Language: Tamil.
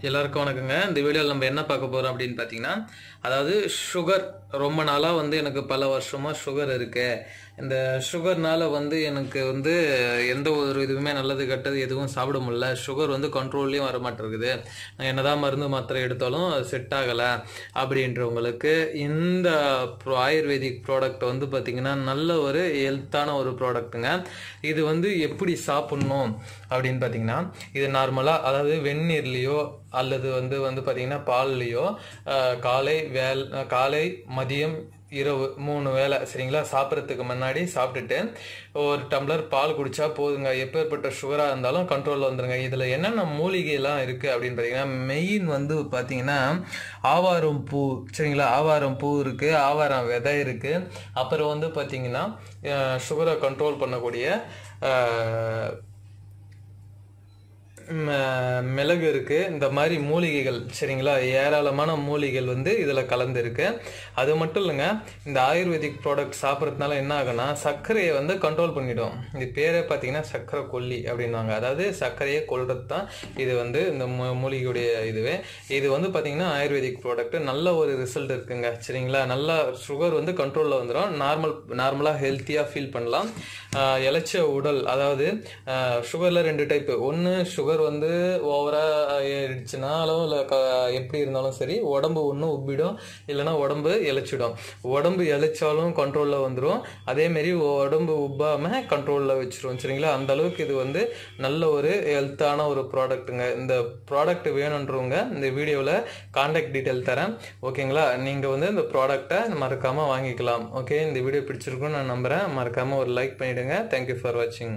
எல்லாருக்கும் வணக்கங்க. இந்த வீடியோவில் நம்ம என்ன பார்க்க போகிறோம் அப்படின்னு பார்த்தீங்கன்னா அதாவது சுகர் ரொம்ப நாளாக வந்து எனக்கு பல வருஷமாக சுகர் இருக்கு. இந்த சுகர்னால வந்து எனக்கு வந்து எந்த ஒரு இதுவுமே நல்லது கெட்டது எதுவும் சாப்பிட முடியல. சுகர் வந்து கண்ட்ரோல்லையும் வர மாட்டேங்குது நான் என்னதான் மருந்து மாத்திரை எடுத்தாலும் செட் ஆகலை அப்படின்றவங்களுக்கு இந்த ப்ரோ- ஆயுர்வேதிக் ப்ராடக்ட் வந்து பார்த்தீங்கன்னா நல்ல ஒரு ஹெல்த்தான ஒரு ப்ராடக்ட்டுங்க இது வந்து எப்படி சாப்பிட்ணும் அப்படின்னு பார்த்தீங்கன்னா இது நார்மலாக அதாவது வெந்நீர்லேயோ அல்லது வந்து வந்து பார்த்தீங்கன்னா பால்லையோ காலை வேல் காலை மதியம் இரவு மூணு வேலை சரிங்களா? சாப்பிட்றதுக்கு முன்னாடி சாப்பிட்டுட்டு ஒரு டம்ளர் பால் குடித்தா போதுங்க. எப்பேற்பட்ட சுகராக இருந்தாலும் கண்ட்ரோலில் வந்துடுங்க இதில் என்னென்ன மூலிகைலாம் இருக்குது அப்படின்னு பார்த்தீங்கன்னா மெயின் வந்து பார்த்தீங்கன்னா ஆவாரம் பூ சரிங்களா? ஆவாரம் பூ இருக்குது ஆவாரம் விதை இருக்குது அப்புறம் வந்து பார்த்தீங்கன்னா சுகரை கண்ட்ரோல் பண்ணக்கூடிய மிளகு இருக்கு. இந்த மாதிரி மூலிகைகள் சரிங்களா? ஏராளமான மூலிகைகள் வந்து இதில் கலந்துருக்கு. அது மட்டும் இல்லைங்க இந்த ஆயுர்வேதிக் ப்ராடக்ட் சாப்பிட்றதுனால என்ன ஆகுன்னா சர்க்கரையை வந்து கண்ட்ரோல் பண்ணிடும். இது பேரே பார்த்தீங்கன்னா சர்க்கரை கொல்லி அப்படின்வாங்க அதாவது சர்க்கரையை கொல்றது தான் இது வந்து இந்த மூ- மூலிகையுடைய இதுவே. இது வந்து பார்த்தீங்கன்னா ஆயுர்வேதிக் ப்ராடக்ட் நல்ல ஒரு ரிசல்ட் இருக்குங்க சரிங்களா? நல்லா சுகர் வந்து கண்ட்ரோலில் வந்துடும் நார்மல் நார்மலாக ஹெல்த்தியாக ஃபீல் பண்ணலாம். ஆஹ் உடல் அதாவது சுகரில் ரெண்டு டைப்பு ஒன்று சுகர் வந்து ஓவராக ஆயிடுச்சுனாலும் இல்லை எப்படி இருந்தாலும் சரி உடம்பு ஒன்றும் உப்பிடும் இல்லைன்னா உடம்பு இளைச்சிடும் உடம்பு இளைச்சாலும் கண்ட்ரோலில் வந்துடும் அதேமாரி உடம்பு உப்பாமல் கண்ட்ரோலில் வச்சுருவோம் சரிங்களா? அந்த அளவுக்கு இது வந்து நல்ல ஒரு ஹெல்த்தான ஒரு ப்ராடக்ட்டுங்க இந்த ப்ராடக்ட் வேணுன்றவங்க இந்த வீடியோவில் காண்டாக்ட் டீட்டெயில் தரேன். ஓகேங்களா? நீங்கள் வந்து இந்த ப்ராடக்டை மறக்காமல் வாங்கிக்கலாம். ஓகே? இந்த வீடியோ பிடிச்சிருக்குன்னு நான் நம்புகிறேன் மறக்காமல் ஒரு லைக் பண்ணிவிடுங்க தேங்க்யூ ஃபார் வாட்சிங்